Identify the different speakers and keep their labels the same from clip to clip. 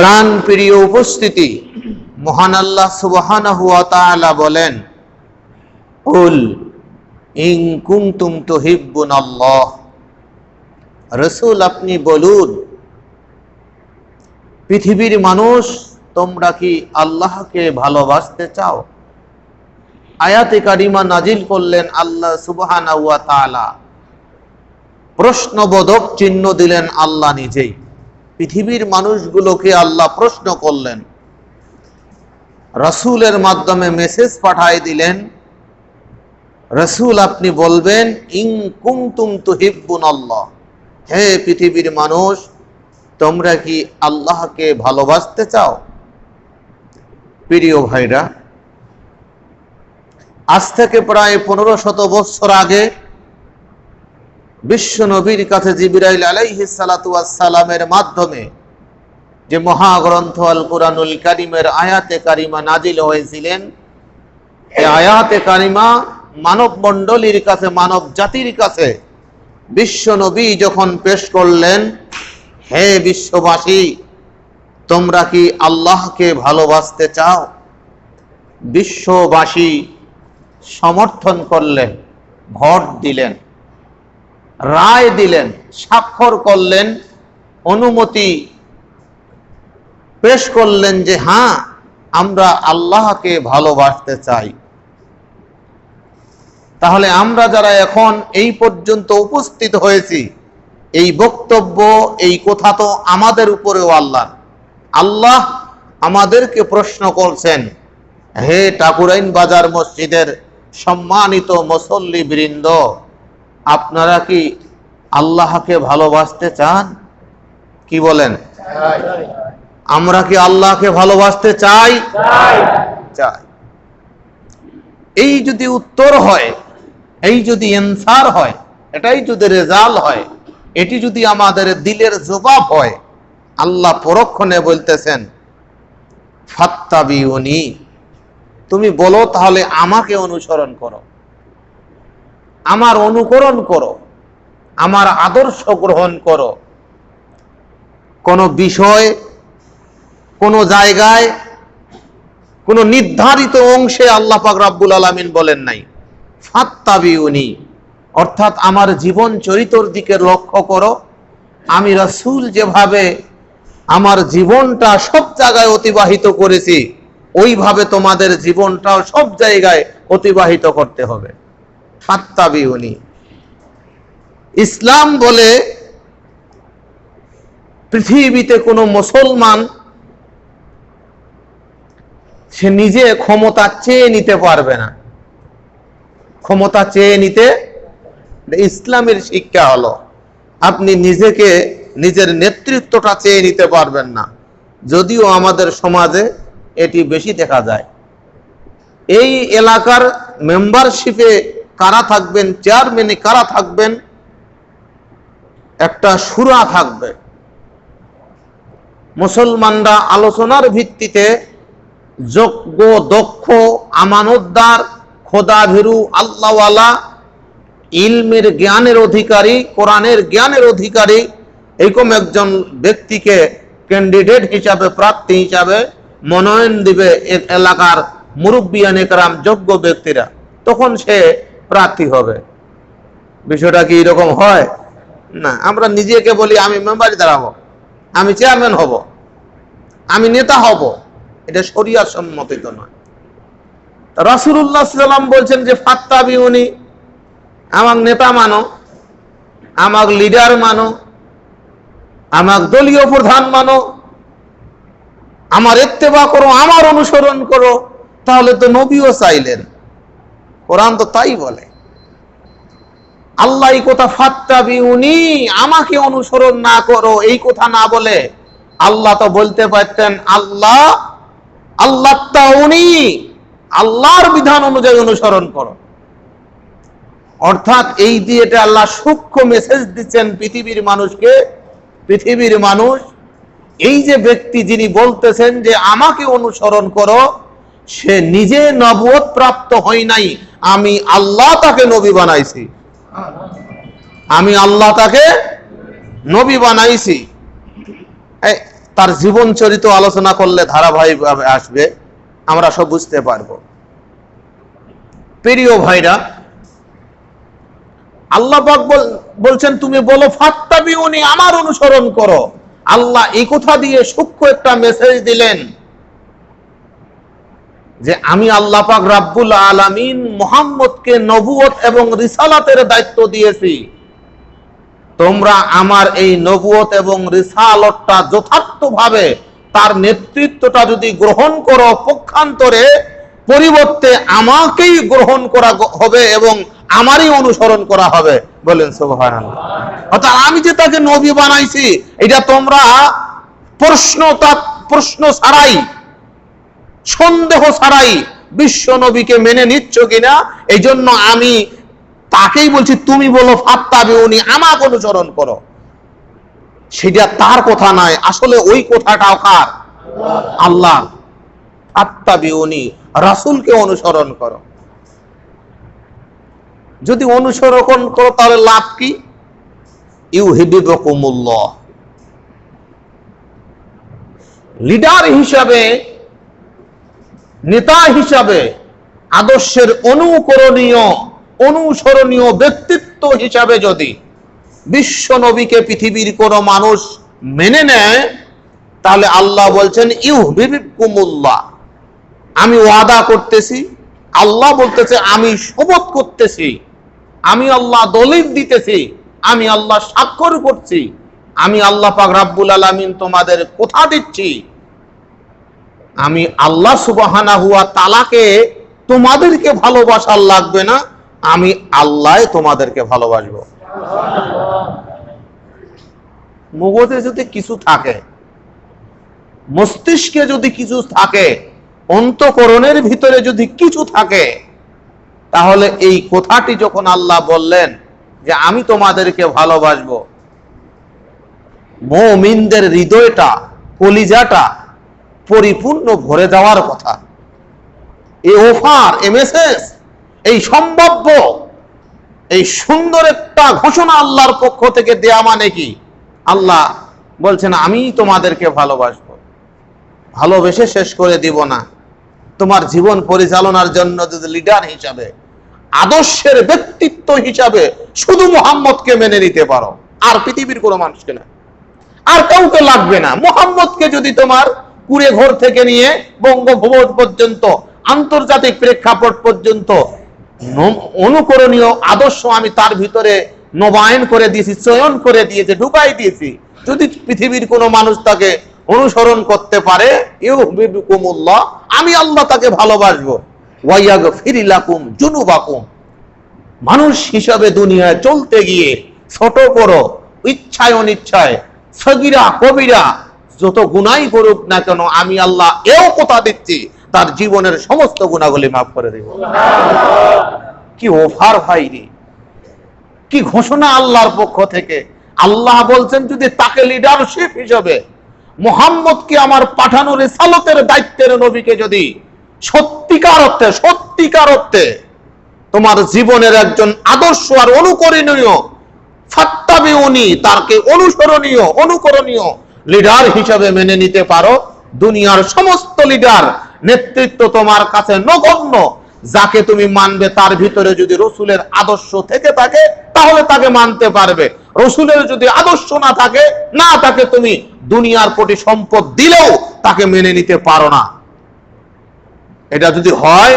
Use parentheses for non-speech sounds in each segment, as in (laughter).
Speaker 1: প্রাণ প্রিয় উপস্থিতি, মহান আল্লাহ তাআলা বলেন, কুল ইন কুনতুম তুহিব্বুনাল্লাহ রাসূল আপনি বলুন, পৃথিবীর মানুষ, তোমরা কি আল্লাহকে ভালোবাসতে চাও? আয়াতে কারিমা নাজিল করলেন আল্লাহ তাআলা। প্রশ্নবোধক চিহ্ন দিলেন আল্লাহ নিজেই। পৃথিবীর মানুষগুলোকে আল্লাহ প্রশ্ন করলেন। রসুলের মাধ্যমে মেসেজ পাঠায় দিলেন, রসুল, আপনি বলবেন ইং কুমতুম তুহিব্বুন আল্লাহ হে পৃথিবীর মানুষ, তোমরা কি আল্লাহকে ভালোবাসতে চাও? প্রিয় ভাইরা, আজ থেকে প্রায় পনেরো শত বৎসর আগে বিশ্ব নবীর কাছে জিবিরাইল আলাইহি সালামের মাধ্যমে যে মহাগ্রন্থ আল কোরআনুল কারিমের আয়াতে কারিমা নাজিল হয়েছিলেন এই আয়াতে কারিমা মানব মণ্ডলীর কাছে, মানব জাতির কাছে বিশ্ব নবী যখন পেশ করলেন, হে বিশ্ববাসী, তোমরা কি আল্লাহকে ভালোবাসতে চাও? বিশ্ববাসী সমর্থন করলেন ভোট দিলেন। রায় দিলেন, স্বাক্ষর করলেন, অনুমতি পেশ করলেন যে হ্যাঁ আমরা আল্লাহকে ভালোবাসতে চাই। তাহলে আমরা যারা এখন এই পর্যন্ত উপস্থিত হয়েছি, এই বক্তব্য, এই কথা তো আমাদের উপরেও আল্লাহ। আল্লাহ আমাদেরকে প্রশ্ন করছেন, হে ঠাকুরাইন বাজার মসজিদের সম্মানিত মুসল্লি বৃন্দ আপনারা কি আল্লাহকে ভালোবাসতে চান? কি বলেন? আমরা কি আল্লাহকে ভালোবাসতে চাই? চাই। এই যদি উত্তর হয়, এই যদি এনসার হয়, এটাই যদি রেজাল হয়, এটি যদি আমাদের দিলের জবাব হয়, আল্লাহ পরক্ষণে বলতেছেন, ফাত্তাবিউনি। তুমি বলো তাহলে আমাকে অনুসরণ করো। আমার অনুকরণ করো, আমার আদর্শ গ্রহণ করো। কোনো বিষয়, কোনো জায়গায়, কোনো নির্ধারিত অংশে আল্লাহ পাক রাব্বুল আলামিন বলেন নাই। ফাত্তাবিউনি, অর্থাৎ আমার জীবন চরিতর দিকে লক্ষ্য করো। আমি রাসূল যেভাবে আমার জীবনটা সব জায়গায় অতিবাহিত করেছি, ওইভাবে তোমাদের জীবনটাও সব জায়গায় অতিবাহিত করতে হবে। ফাত্তাবিউনি। ইসলাম বলে পৃথিবীতে কোনো মুসলমান সে নিজে ক্ষমতা চেয়ে নিতে পারবে না। ক্ষমতা চেয়ে নিতে ইসলামের শিক্ষা হলো, আপনি নিজেকে নিজের নেতৃত্বটা চেয়ে নিতে পারবেন না। যদিও আমাদের সমাজে এটি বেশি দেখা যায়। এই এলাকার মেম্বারশিপে কারা থাকবেন? চেয়ারম্যানে কারা থাকবেন? একটা সুরা থাকবে। মুসলমানরা আলোচনার ভিত্তিতে যোগ্য, দক্ষ, আমানতদার, খোদাভীরু, আল্লাহওয়ালা, ইলমের জ্ঞানের অধিকারী, কোরআনের জ্ঞানের অধিকারী এরকম একজন ব্যক্তিকে ক্যান্ডিডেট হিসাবে, প্রার্থী হিসাবে মনোনয়ন দিবে এলাকার মুরব্বিয়ান একরাম যোগ্য ব্যক্তিরা। তখন সে প্রার্থী হবে। বিষয়টা কি এরকম হয়? না, আমরা নিজেকে বলি আমি মেম্বারি দাঁড়াবো, আমি চেয়ারম্যান হব, আমি নেতা হব। এটা শরিয়ার সম্মতিত নয়। রাসুল্লাহ সাল্লাম বলছেন যে, ফাত্তাবি উনি আমার নেতা মানো আমার লিডার মানো আমার দলীয় প্রধান মানো, আমার এত্তেবা করো, আমার অনুসরণ করো, তাহলে তো নবীও চাইলেন। কোরআন তো তাই বলে। আল্লাহ কথা ফাত্তাবি উনি আমাকে অনুসরণ না করো, এই কথা না বলে। আল্লাহ তো বলতে পারতেন, আল্লাহ আল্লাহ উনি আল্লাহর বিধান অনুযায়ী অনুসরণ করো। অর্থাৎ এই দিয়ে এটা আল্লাহ সূক্ষ্ম মেসেজ দিচ্ছেন পৃথিবীর মানুষকে, পৃথিবীর মানুষ। এই যে ব্যক্তি যিনি বলতেছেন যে আমাকে অনুসরণ করো সে নিজে নবুয়ত প্রাপ্ত হয় নাই। আমি আল্লাহ তাকে নবী বানাইছি। আমি আল্লাহ তাকে নবী বানাইছি। তার জীবন চরিত আলোচনা করলে ধারাবাহিকভাবে আসবে, আমরা সব বুঝতে পারব। প্রিয় ভাইরা, আল্লাহ বলছেন, তুমি বলো ফাত্তাবি উনি আমার অনুসরণ করো। আল্লাহ এই কথা দিয়ে সূক্ষ্ম একটা মেসেজ দিলেন। যে আমি আল্লাহ পাক রাব্বুল আলামিন মোহাম্মদকে নবুয়ত এবং রিসালাতের দায়িত্ব দিয়েছি। তোমরা আমার এই নবুয়ত এবং রিসালতটা যথার্থভাবে তার নেতৃত্বটা যদি গ্রহণ করো পক্ষান্তরে, পরিবর্তে আমাকেই গ্রহণ করা হবে এবং আমারই অনুসরণ করা হবে। বলেন অর্থাৎ আমি যে তাকে নবী বানাইছি, এটা তোমরা প্রশ্ন তা প্রশ্ন ছাড়াই সন্দেহ ছাড়াই বিশ্ব নবীকে মেনে নিচ্ছ কিনা এই জন্য আমি তাকেই বলছি, তুমি বলো ফাত্তাবে উনি আমাকে অনুসরণ করো। সেটা তার কথা নয়, আসলে ওই কথাটাও কার? আল্লাহ। ফাত্তাবে উনি রাসুলকে অনুসরণ করো। যদি অনুসরণ করো, তাহলে লাভ কি? ইউ হিবিবকুমুল্লাহ লিডার হিসাবে নেতা হিসাবে আদর্শের অনুকরণীয়, অনুসরণীয় ব্যক্তিত্ব হিসাবে যদি বিশ্ব নবীকে পৃথিবীর কোন মানুষ মেনে নেয়, তাহলে আল্লাহ বলছেন ইউ বিবিকুমুল্লাহ আমি ওয়াদা করতেছি, আল্লাহ বলতেছে, আমি শপথ করতেছি, আমি আল্লাহ দলিল দিতেছি, আমি আল্লাহ স্বাক্ষর করছি, আমি আল্লাহ পাক রাব্বুল আলামিন তোমাদের কথা দিচ্ছি। আমি আল্লাহ সুবাহানা হুয়া তালাকে তোমাদেরকে ভালোবাসার লাগবে না, আমি আল্লাহ তোমাদেরকে ভালোবাসবো। মগজে যদি কিছু থাকে, মস্তিষ্কে যদি কিছু থাকে, অন্তকরণের ভিতরে যদি কিছু থাকে, তাহলে এই কথাটি যখন আল্লাহ বললেন যে আমি তোমাদেরকে ভালোবাসবো, মমিনদের হৃদয়টা, কলিজাটা পরিপূর্ণ ভরে দেওয়ার কথা। এই অফার এ মেসেজ এই সম্ভাব্য, এই সুন্দর একটা ঘোষণা আল্লাহর পক্ষ থেকে দেয়া মানে কি? আল্লাহ বলছেন, আমি তোমাদেরকে ভালোবাসবো। ভালোবেসে শেষ করে দিব না। তোমার জীবন পরিচালনার জন্য যদি লিডার হিসাবে, আদর্শের ব্যক্তিত্ব হিসাবে শুধু মোহাম্মদকে মেনে নিতে পারো, আর পৃথিবীর কোনো মানুষকে না। আর কাউকে লাগবে না। মোহাম্মদকে যদি তোমার কুড়ে ঘর থেকে নিয়ে বঙ্গভবন পর্যন্ত, আন্তর্জাতিক প্রেক্ষাপট পর্যন্ত। অনুকরণীয় আদর্শ আমি তার ভিতরে নবায়ন করে দিয়েছি, চয়ন করে দিয়েছে, ঢুকাই দিয়েছি। যদি পৃথিবীর কোনো মানুষ তাকে অনুসরণ করতে পারে আমি আল্লাহ তাকে ভালোবাসবো। ফিরিলাকুম মানুষ হিসাবে দুনিয়ায় চলতে গিয়ে ছোট বড়, ইচ্ছায় অনিচ্ছায়, সগিরা কবিরা যত গুনাই করুক না কেন, আমি আল্লাহ এও কথা দিচ্ছি, তার জীবনের সমস্ত গুণাগুলি মাফ করে দেব। কি ওভার ভাই রে কি ঘোষণা আল্লাহর পক্ষ থেকে। আল্লাহ বলছেন, যদি তাকে লিডারশিপ হিসেবে মোহাম্মদকে আমার পাঠানো রেসালতের দায়িত্বের নবীকে যদি সত্যিকার অর্থে সত্যিকার অর্থে তোমার জীবনের একজন আদর্শ আর অনুকরণীয় ফাত্তাবে উনি তারকে অনুসরণীয়, অনুকরণীয় লিডার হিসাবে মেনে নিতে পারো। দুনিয়ার সমস্ত লিডার নেতৃত্ব তোমার কাছে নগণ্য। যাকে তুমি মানবে, তার ভিতরে যদি রসুলের আদর্শ থেকে থাকে, তাহলে তাকে মানতে পারবে। রসুলের যদি আদর্শ না থাকে, না তাকে তুমি দুনিয়ার কোটি সম্পদ দিলেও তাকে মেনে নিতে পারো না। এটা যদি হয়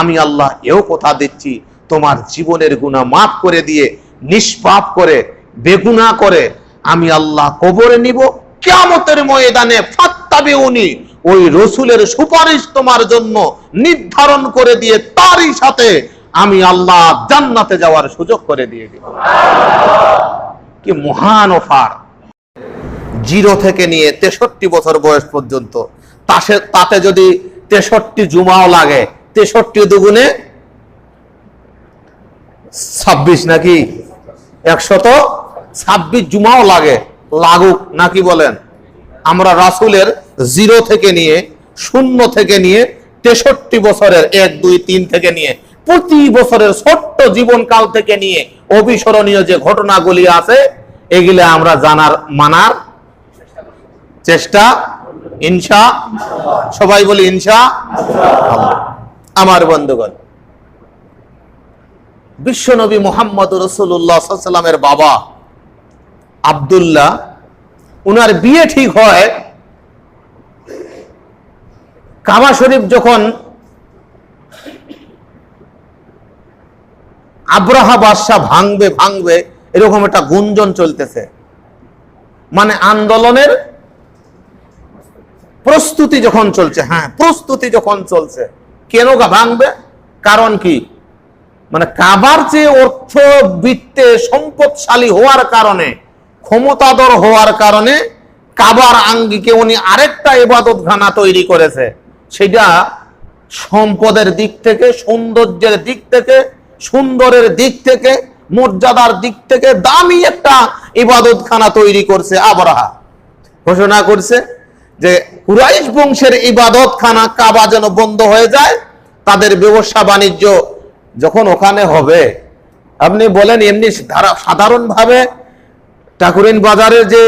Speaker 1: আমি আল্লাহ এও কথা দিচ্ছি, তোমার জীবনের গুনাহ মাফ করে দিয়ে, নিষ্পাপ করে বেগুনা করে আমি আল্লাহ কবরে নিব। কিয়ামতের ময়দানে ফাত্তাবে উনি ওই রসুলের সুপারিশ তোমার জন্য নির্ধারণ করে দিয়ে তারই সাথে আমি আল্লাহ জান্নাতে যাওয়ার সুযোগ করে দিয়ে দিব। কি মহান অফার। জিরো থেকে নিয়ে তেষট্টি বছর বয়স পর্যন্ত তাতে যদি তেষট্টি জুমাও লাগে, তেষট্টি দুগুণে ছাব্বিশ নাকি? একশত ছাব্বিশ জুমাও লাগে, লাগুক নাকি বলেন? আমরা রাসুলের জিরো থেকে নিয়ে, শূন্য থেকে নিয়ে, তেষট্টি বছরের এক, দুই, তিন থেকে নিয়ে, প্রতি বছরের ছোট্ট জীবনকাল থেকে নিয়ে অবিস্মরণীয় যে ঘটনাগুলি আছে, এগুলো আমরা জানার, মানার চেষ্টা, ইনশা, সবাই বলি ইনশা, আমার বন্ধুগণ। বিশ্বনবী মোহাম্মদ রসুল্লাহ সাল্লামের বাবা আব্দুল্লাহ, উনার বিয়ে ঠিক হয় কাবা শরীফ যখন আব্রাহা বাদশাহ ভাঙবে ভাঙবে, এরকম একটা গুঞ্জন চলতেছে। মানে আন্দোলনের প্রস্তুতি যখন চলছে হ্যাঁ প্রস্তুতি যখন চলছে, কেন ভাঙবে? কারণ কি? মানে কাবার যে অর্থ বৃত্তে সম্পদশালী হওয়ার কারণে ক্ষমতাধর হওয়ার কারণে কাবার আঙ্গিকে উনি আরেকটা ইবাদত খানা তৈরি করেছে। সেটা সম্পদের দিক থেকে, সৌন্দর্যের দিক থেকে, সুন্দরের দিক থেকে, মর্যাদার দিক থেকে দামি একটা ইবাদত খানা তৈরি করছে আবরাহা। ঘোষণা করছে যে কুরাইশ বংশের ইবাদত খানা কাবা যেন বন্ধ হয়ে যায়, তাদের ব্যবসা বাণিজ্য যখন ওখানে হবে, আপনি বলেন এমনি ধারা- সাধারণভাবে ঠাকুরিন বাজারের যে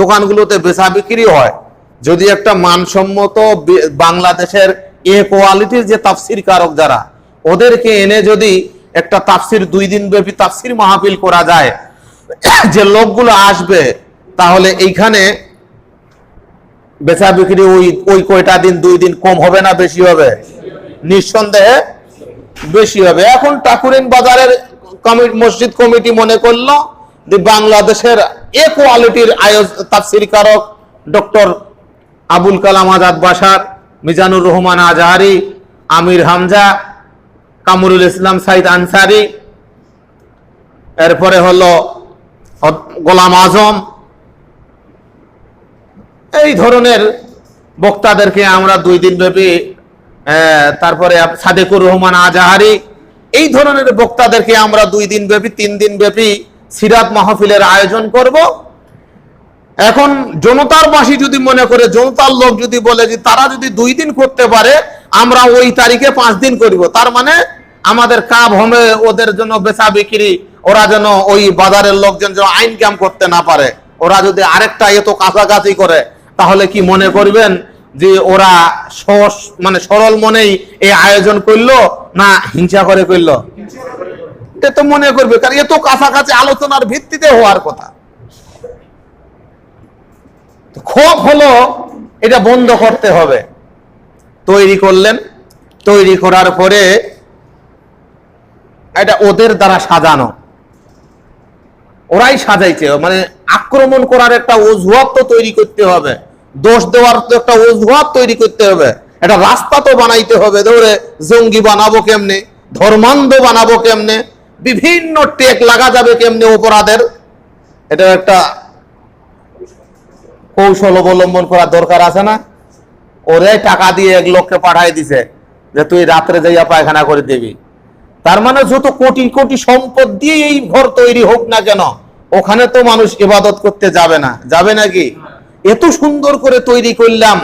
Speaker 1: দোকানগুলোতে বেচা বিক্রি হয়, যদি একটা মানসম্মত বাংলাদেশের এ কোয়ালিটির যে তাফসির কারক যারা, ওদেরকে এনে যদি একটা তাফসির দুই দিন ব্যাপী তাফসির মাহফিল করা যায়, (coughs) যে লোকগুলো আসবে, তাহলে এইখানে বেচা বিক্রি ওই ওই কয়টা দিন, দুই দিন কম হবে না বেশি হবে? নিঃসন্দেহে বেশি হবে। এখন ঠাকুরিন বাজারের মসজিদ কমিটি মনে করল বাংলাদেশের এ কোয়ালিটির আয়োজ তাফসির কারক ডক্টর আবুল কালাম আজাদ বাসার মিজানুর রহমান আজহারি, আমির হামজা, কামরুল ইসলাম সাইদ আনসারি, এরপরে হলো গোলাম আজম। এই ধরনের বক্তাদেরকে আমরা দুই দিন ব্যাপী তারপরে সাদেকুর রহমান আজাহারি, এই ধরনের বক্তাদেরকে আমরা দুই দিন ব্যাপী, তিন দিন ব্যাপী সিরাত মাহফিলের আয়োজন করব। এখন জনতার বাসী যদি মনে করে, জনতার লোক যদি বলে যে তারা যদি দুই দিন করতে পারে, আমরা ওই তারিখে পাঁচ দিন করব। তার মানে আমাদের কাব হোমে ওদের জন্য বেচা বিক্রি, ওরা যেন ওই বাজারের লোকজন যেন আইন কাম করতে না পারে। ওরা যদি আরেকটা এত কাছাকাছি করে, তাহলে কি মনে করবেন যে ওরা মানে সরল মনেই এই আয়োজন করল না হিংসা করে করল? এটা তো মনে করবে, কারণ এত কাছাকাছি আলোচনার ভিত্তিতে হওয়ার কথা। ক্ষোভ হলো, এটা বন্ধ করতে হবে। তৈরি করলেন, তৈরি করার পরে এটা ওদের দ্বারা সাজানো। ওরাই সাজাইছে মানে আক্রমণ করার একটা অজুহাত তো তৈরি করতে হবে। দোষ দেওয়ার তো একটা অজুহাত তৈরি করতে হবে। একটা রাস্তা তো বানাইতে হবে, ধরে জঙ্গি বানাবো কেমনে, ধর্মান্ধ বানাবো কেমনে বিভিন্ন টেক লাগা যাবে কেমনে অপরাধের? এটা একটা কৌশল অবলম্বন করার দরকার আছে না? ওরে টাকা দিয়ে এক লোককে পাঠাই দিছে যে তুই রাত্রে যাইয়া পায়খানা করে দিবি। তার মানে যত কোটি কোটি সম্পদ দিয়ে এই ঘর তৈরি হোক না কেন, ওখানে তো মানুষ ইবাদত করতে যাবে না। যাবে নাকি এত সুন্দর করে তৈরি করলাম,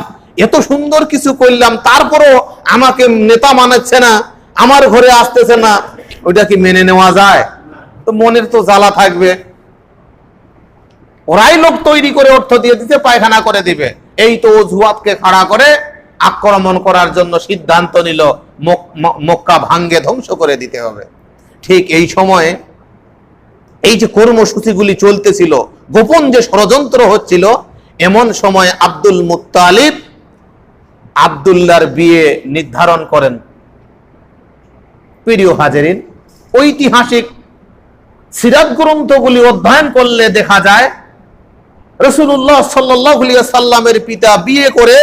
Speaker 1: এত সুন্দর কিছু করলাম, তারপরও আমাকে নেতা মানাচ্ছে না, আমার ঘরে আসতেছে না ওইটা কি মেনে নেওয়া যায়? তো মনের তো জ্বালা থাকবে। ওরাই লোক তৈরি করে অর্থ দিয়ে দিতে, পায়খানা করে দিবে। এই তো অজুহাতকে খাড়া করে আক্রমণ করার জন্য সিদ্ধান্ত নিল মক্কা ভাঙ্গে ধ্বংস করে দিতে হবে। ঠিক এই সময়ে এই যে কর্মসূচিগুলি চলতেছিল, গোপন যে ষড়যন্ত্র হচ্ছিল, এমন সময় আব্দুল মুত্তালিব আবদুল্লার বিয়ে নির্ধারণ করেন। প্রিয় হাজারিন ঐতিহাসিক সিরাত গ্রন্থগুলি অধ্যয়ন করলে দেখা যায় রসুল্লাহ সাল্লাহ সাল্লামের পিতা বিয়ে করে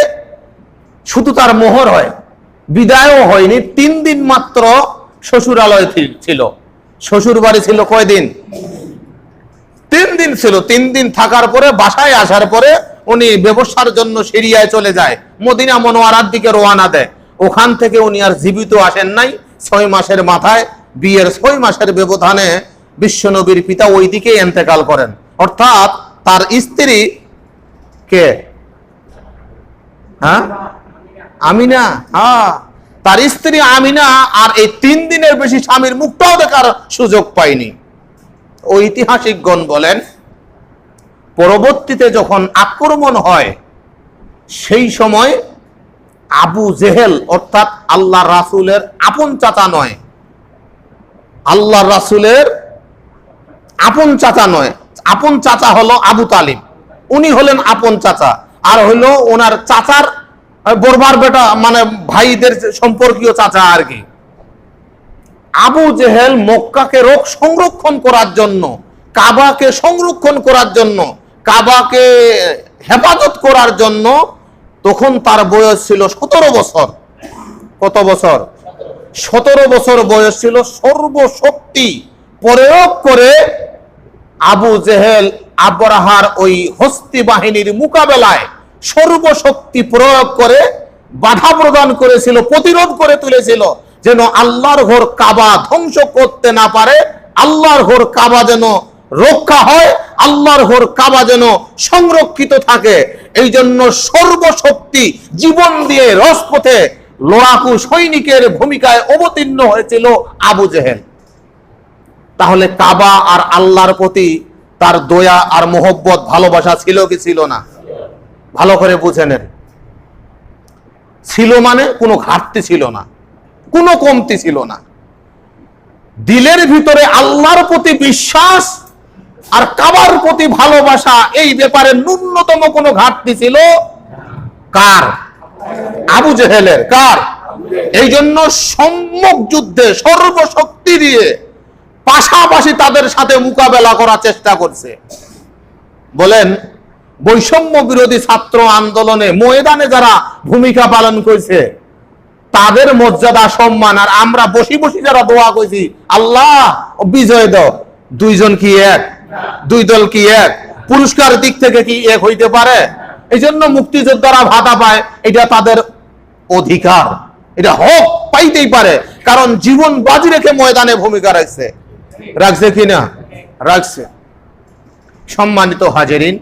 Speaker 1: শুধু তার মোহর হয়, বিদায়ও হয়নি, তিন দিন মাত্র শ্বশুরালয় ছিল। শ্বশুর বাড়ি ছিল কয়দিন তিন দিন ছিল, তিন দিন থাকার পরে, বাসায় আসার পরে উনি ব্যবসার জন্য সিরিয়ায় চলে যায়, মদিনা মনোয়ারার দিকে রোয়ানা দেয়। ওখান থেকে উনি আর জীবিত আসেন নাই, ছয় মাসের মাথায় বিয়ের ছয় মাসের ব্যবধানে বিশ্বনবীর পিতা ওই দিকে এন্তেকাল করেন। অর্থাৎ তার স্ত্রী কে? হ্যাঁ? আমিনা। হ্যাঁ। তার স্ত্রী আমিনা আর এই তিন দিনের বেশি স্বামীর মুখটাও দেখার সুযোগ পায়নি। ঐতিহাসিকগণ বলেন, পরবর্তীতে যখন আক্রমণ হয়, সেই সময় আবু জেহেল, অর্থাৎ আল্লাহ রাসুলের আপন চাচা নয় আল্লাহ রাসুলের আপন চাচা নয়। আপন চাচা হলো আবু তালিব। উনি হলেন আপন চাচা। আর হলো ওনার চাচার বরবার বেটা মানে ভাইদের সম্পর্কীয় চাচা আর কি। আবু জেহেল মক্কাকে রোগ সংরক্ষণ করার জন্য, কাবাকে সংরক্ষণ করার জন্য, কাবাকে হেফাজত করার জন্য তখন তার বয়স ছিল সতেরো বছর। কত বছর? সতেরো বছর বয়স ছিল, সর্বশক্তি প্রয়োগ করে আবু জেহেল আবরাহার ওই হস্তি বাহিনীর মোকাবেলায় সর্বশক্তি প্রয়োগ করে বাধা প্রদান করেছিল, প্রতিরোধ করে তুলেছিল, যেন আল্লাহর ঘর কাবা ধ্বংস করতে না পারে, আল্লাহর ঘর কাবা যেন রক্ষা হয়, আল্লাহর ঘর কাবা যেন সংরক্ষিত থাকে। এই জন্য সর্বশক্তি জীবন দিয়ে রসপথে লড়াকু সৈনিকের ভূমিকায় অবতীর্ণ হয়েছিল আবু জেহেল। তাহলে কাবা আর আল্লাহর প্রতি তার দয়া আর মোহব্বত, ভালোবাসা ছিল কি ছিল না? ভালো করে বুঝে নেন। ছিল মানে কোনো ঘাটতি ছিল না, কোনো কমতি ছিল না। দিলের ভিতরে আল্লাহর প্রতি বিশ্বাস আর কাবার প্রতি ভালোবাসা, এই ব্যাপারে ন্যূনতম কোনো ঘাটতি ছিল কার? আবু জেহেলের কার? এই জন্য সম্মুখ যুদ্ধে সর্বশক্তি দিয়ে পাশাপাশি তাদের সাথে মোকাবেলা করার চেষ্টা করছে। বলেন, বৈষম্য বিরোধী ছাত্র আন্দোলনে ময়দানে যারা ভূমিকা পালন করেছে, তাদের মর্যাদা, সম্মান, আর আমরা বসি বসি যারা দোয়া কইছি আল্লাহ, বিজয় দাও। দুইজন কি এক? দুই দল কি এক? পুরস্কার দিক থেকে কি এক হইতে পারে? এই জন্য মুক্তিযোদ্ধারা ভাতা পায়, এটা তাদের অধিকার। এটা হক পাইতেই পারে, কারণ জীবন বাজি রেখে ময়দানে ভূমিকা রাখছে। রাখছে কি না? রাখছে। সম্মানিত হাজেরিন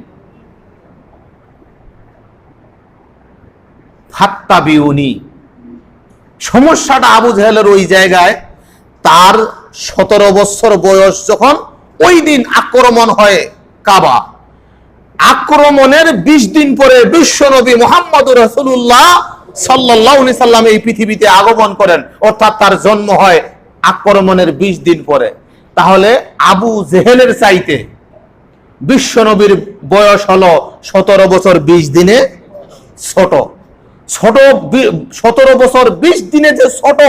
Speaker 1: ফাত্তা বিউনি সমস্যাটা আবু জাহেলের ওই জায়গায়, তার সতেরো বছর বয়স যখন ওই দিন আক্রমণ হয় কাবা। আক্রমণের বিশ দিন পরে বিশ্বনবী মোহাম্মদ রসুল্লাহ সাল্লাহ সাল্লাম এই পৃথিবীতে আগমন করেন। অর্থাৎ তার জন্ম হয় আক্রমণের বিশ দিন পরে। তাহলে আবু জেহেলের চাইতে বিশ্বনবীর বয়স হলো সতেরো বছর বিশ দিনে ছোট। ছোট সতেরো বছর বিশ দিনে যে ছোট,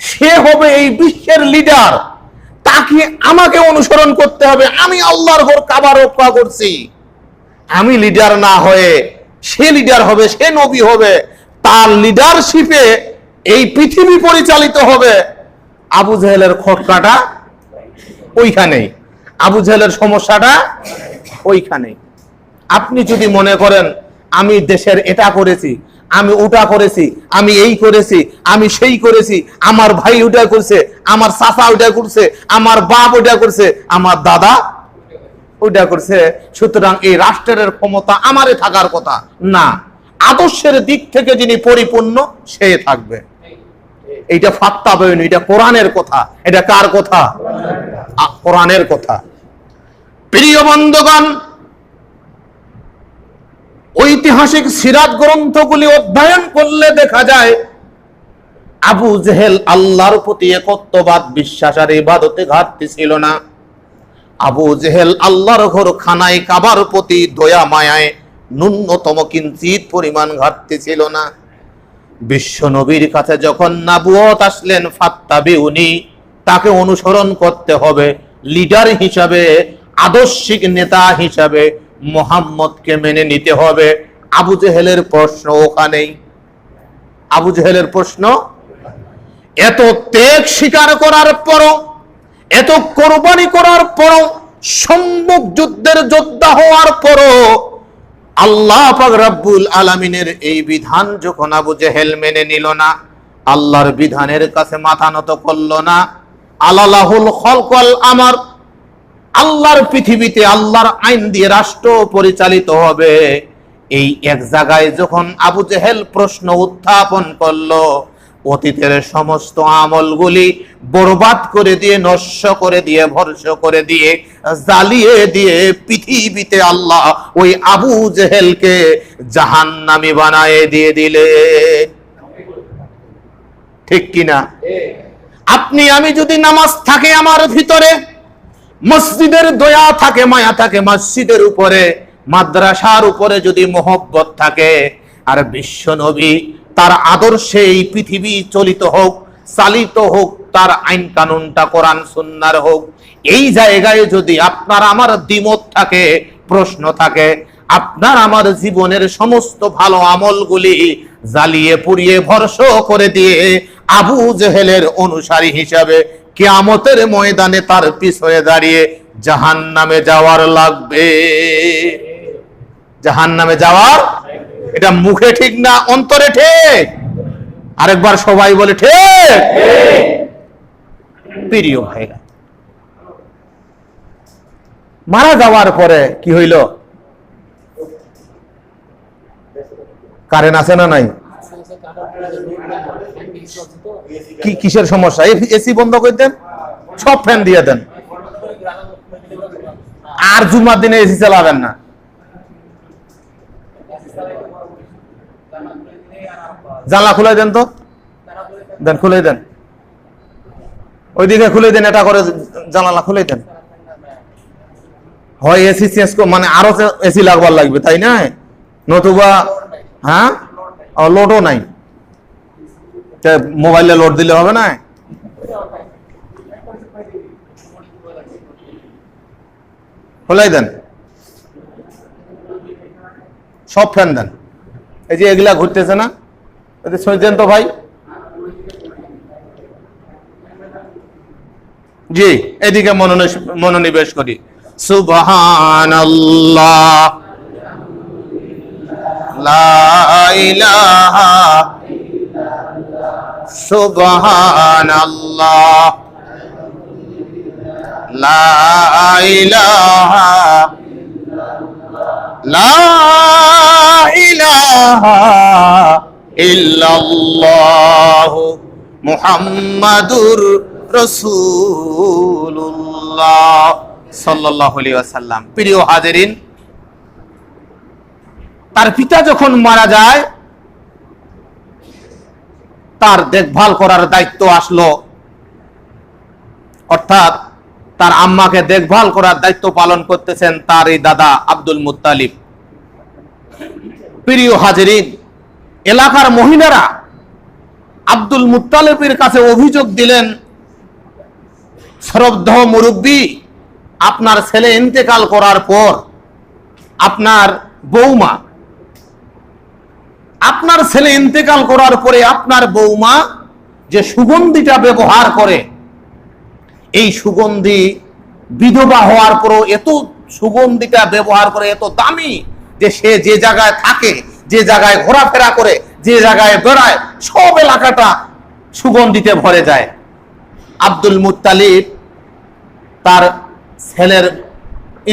Speaker 1: সে হবে এই বিশ্বের লিডার তাকে আমাকে অনুসরণ করতে হবে। আমি আল্লাহর ঘর কাবা রক্ষা করছি। আমি লিডার না হয়ে সে লিডার হবে, সে নবী হবে, তার লিডারশিপে এই পৃথিবী পরিচালিত হবে। আবু জাহেলের খটকাটা ওইখানেই। আবু জাহেলের সমস্যাটা ওইখানেই। আপনি যদি মনে করেন, আমি দেশের এটা করেছি, আমি ওটা করেছি, আমি এই করেছি, আমি সেই করেছি, আমার ভাই ওটা করছে, আমার চাচা ওটা করছে, আমার বাপ ওটা করছে, আমার দাদা ওইটা করছে, সুতরাং এই রাষ্ট্রের ক্ষমতা আমারে থাকার কথা। না, আদর্শের দিক থেকে যিনি পরিপূর্ণ, সে থাকবে। এইটা ফাত্তা বয়নি এটা কোরআনের কথা। এটা কার কথা? কোরআনের কথা। প্রিয় বন্ধুগণ, ঐতিহাসিক সিরাত গ্রন্থগুলি অধ্যয়ন করলে দেখা যায়, আবু জেহেল আল্লাহর প্রতি একত্ববাদ, বিশ্বাস আর ইবাদতে ঘাটতি ছিল না। আবু জেহেল আল্লাহর ঘর খানায় কাবার প্রতি দয়া মায়ায় ন্যূনতম কিঞ্চিত পরিমাণ ঘাটতি ছিল না। বিশ্ব নবীর কাছে যখন নাবুয়ত আসলেন ফাত্তাবি উনি তাকে অনুসরণ করতে হবে লিডার হিসাবে, আদর্শিক নেতা হিসাবে মোহাম্মদকে মেনে নিতে হবে। আবু জেহেলের প্রশ্ন ওখানেই। আবু জেহেলের প্রশ্ন, এত ত্যাগ স্বীকার করার পরও এত কোরবানি করার পরও সম্মুখ যুদ্ধের যোদ্ধা হওয়ার পরও আল্লাহ রাব্বুল আলামিনের এই বিধান যখন আবু জেহেল মেনে নিল না, আল্লাহর বিধানের কাছে মাথা নত করল না। আলালাহুল খলকল আমার, আল্লাহর পৃথিবীতে আল্লাহর আইন দিয়ে রাষ্ট্র পরিচালিত হবে। এই এক জায়গায় যখন আবু জেহেল প্রশ্ন উত্থাপন করল অতীতের সমস্ত আমলগুলি বরবাদ করে দিয়ে নস্য করে দিয়ে ভর্ষ করে দিয়ে, জ্বালিয়ে দিয়ে পৃথিবীতে আল্লাহ ওই আবু জেহেলকে জাহান্নামি বানায় দিয়ে দিলেন ঠিক কিনা আপনি, আমি যদি নামাজ থাকে আমার ভিতরে, মসজিদের দয়া থাকে, মায়া থাকে, মসজিদের উপরে, মাদ্রাসার উপরে যদি মোহব্বত থাকে, আর বিশ্ব নবী তার আদর্শে এই পৃথিবী চলিত হোক, চালিত হোক, তার আইন কানুনটা কোরআন সুন্নার হোক। এই জায়গায় যদি আপনার আমার দ্বিমত থাকে, প্রশ্ন থাকে, আপনার আমার জীবনের সমস্ত ভালো আমলগুলি জ্বালিয়ে পুড়িয়ে ভরস করে দিয়ে আবু জেহেলের অনুসারী হিসাবে কেয়ামতের ময়দানে তার পিছনে দাঁড়িয়ে জাহান নামে যাওয়ার লাগবে। জাহান নামে যাওয়ার এটা মুখে ঠিক না, অন্তরে ঠিক? আরেকবার সবাই বলে, ঠিক? প্রিয় ভাইরা, মারা যাওয়ার পরে কি হইল? কারেন্ট আছে না নাই? কি, কিসের সমস্যা? এসি বন্ধ করে দেন, সব ফ্যান দিয়ে দেন। আর জুমার দিনে এসি চালাবেন না। জানলা খুলে দেন তো। দেন খুলে দেন। ওইদিকে খুলে দেন, এটা করে জানালা খুলে দেন। হয় এসি চেঞ্জ মানে আরও এসি লাগবার লাগবে, তাই না? নতুবা হ্যাঁ? লোডও নাই। মোবাইলে লোড দিলে হবে না? খোলাই দেন। সব ফ্যান দেন। এই যে এগুলা ঘুরতেছে না? দেন তো ভাই? জি এদিকে মনোনিবেশ করি। সুবহান সুবহান লা ইলাহা মুহাম্মাদুর ওয়াসাল্লাম। প্রিয় তার পিতা যখন মারা যায়, তার দেখভাল করার দায়িত্ব আসলো। অর্থাৎ তার আম্মাকে দেখভাল করার দায়িত্ব পালন করতেছেন তার এই দাদা আব্দুল মুত্তালিব। প্রিয় হাজিরিন এলাকার মহিলারা আব্দুল মুত্তালিবের কাছে অভিযোগ দিলেন শ্রদ্ধ মুরব্বী, আপনার ছেলে ইন্তেকাল করার পর আপনার বৌমা, আপনার ছেলে ইন্তেকাল করার পরে আপনার বৌমা যে সুগন্ধিটা ব্যবহার করে, এই সুগন্ধি বিধবা হওয়ার পরও এত সুগন্ধিটা ব্যবহার করে, এত দামি যে সে যে জায়গায় থাকে যে জায়গায় ঘোরাফেরা করে, যে জায়গায় বেড়ায়, সব এলাকাটা সুগন্ধিতে ভরে যায়। আব্দুল মুত্তালিব তার ছেলের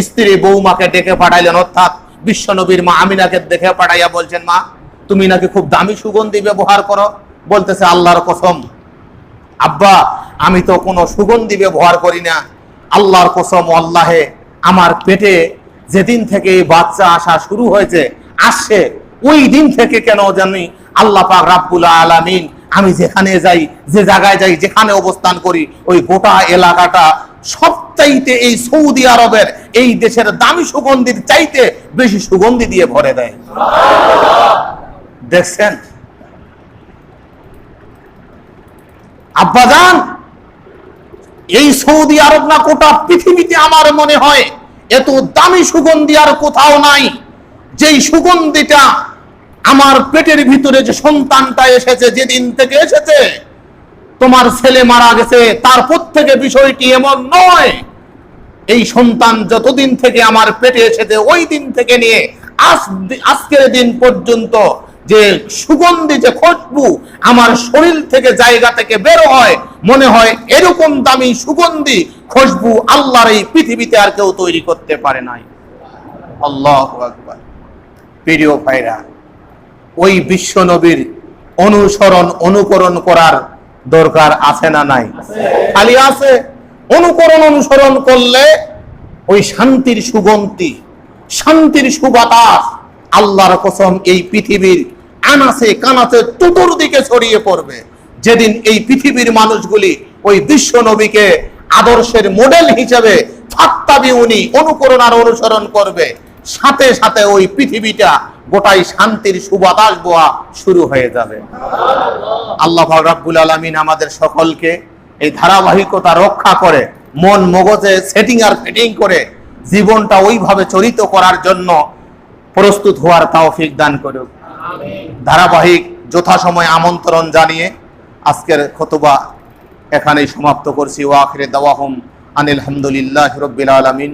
Speaker 1: স্ত্রী বৌমাকে ডেকে পাঠাইলেন, অর্থাৎ বিশ্বনবীর মা আমিনাকে দেখে পাঠাইয়া বলছেন, মা, তুমি নাকি খুব দামি সুগন্ধি ব্যবহার করো? বলতেছে, আল্লাহর কসম। আব্বা, আমি তো কোনো সুগন্ধি ব্যবহার করি না। আল্লাহর কসম, আল্লাহে আমার পেটে যেদিন থেকে বাচ্চা আসা শুরু হয়েছে, আসছে ওই দিন থেকে কেন জানি আল্লাহ পাক রাব্বুল আলামিন, আমি যেখানে যাই, যে জায়গায় যাই, যেখানে অবস্থান করি, ওই গোটা এলাকাটা সবচাইতে এই সৌদি আরবের, এই দেশের দামি সুগন্ধির চাইতে বেশি সুগন্ধি দিয়ে ভরে দেয়। দেখছেন? আব্বাজান এই সৌদি আরব না গোটা পৃথিবীতে আমার মনে হয়, এত দামি সুগন্ধি আর কোথাও নাই। যেই সুগন্ধিটা আমার পেটের ভিতরে যে সন্তানটা এসেছে, যেদিন থেকে এসেছে, তোমার ছেলে মারা গেছে, তারপর থেকে বিষয়টি এমন নয়। এই সন্তান যতদিন থেকে আমার পেটে এসেছে, ওই দিন থেকে নিয়ে আজ আজকের দিন পর্যন্ত যে সুগন্ধি, যে খুশবু আমার শরীর থেকে জায়গা থেকে বের হয়, মনে হয় এরকম দামি সুগন্ধি, খুশবু আল্লাহর এই পৃথিবীতে আর কেউ তৈরি করতে পারে নাই। আল্লাহ আকবার। প্রিয় ভাইরা, ওই বিশ্ব নবীর অনুসরণ, অনুকরণ করার দরকার আছে না নাই? খালি আছে। অনুকরণ, অনুসরণ করলে ওই শান্তির সুগন্ধি, শান্তির সুবাতাস আল্লাহর কসম এই পৃথিবীর আনাসে কানাসে চতুর্দিকে ছড়িয়ে পড়বে। যেদিন এই পৃথিবীর মানুষগুলি ওই বিশ্ব নবীকে আদর্শের মডেল হিসেবে ফাত্তাবি উনি অনুকরণ আর অনুসরণ করবে। সাথে সাথে ওই পৃথিবীটা গোটাই শান্তির সুবাতাস বোয়া শুরু হয়ে যাবে। আল্লাহ রাব্বুল আলামিন আমাদের সকলকে এই ধারাবাহিকতা রক্ষা করে, মন মগজে সেটিং আর ফিটিং করে, জীবনটা ওইভাবে চরিত করার জন্য প্রস্তুত হওয়ার তৌফিক দান করুক। ধারাবাহিক যথাসময়ে আমন্ত্রণ জানিয়ে আজকের খতবা এখানেই সমাপ্ত করছি। ওয়াখিরে দাওয়াহুম আনিল হামদুলিল্লাহ রব্বিল আলামিন।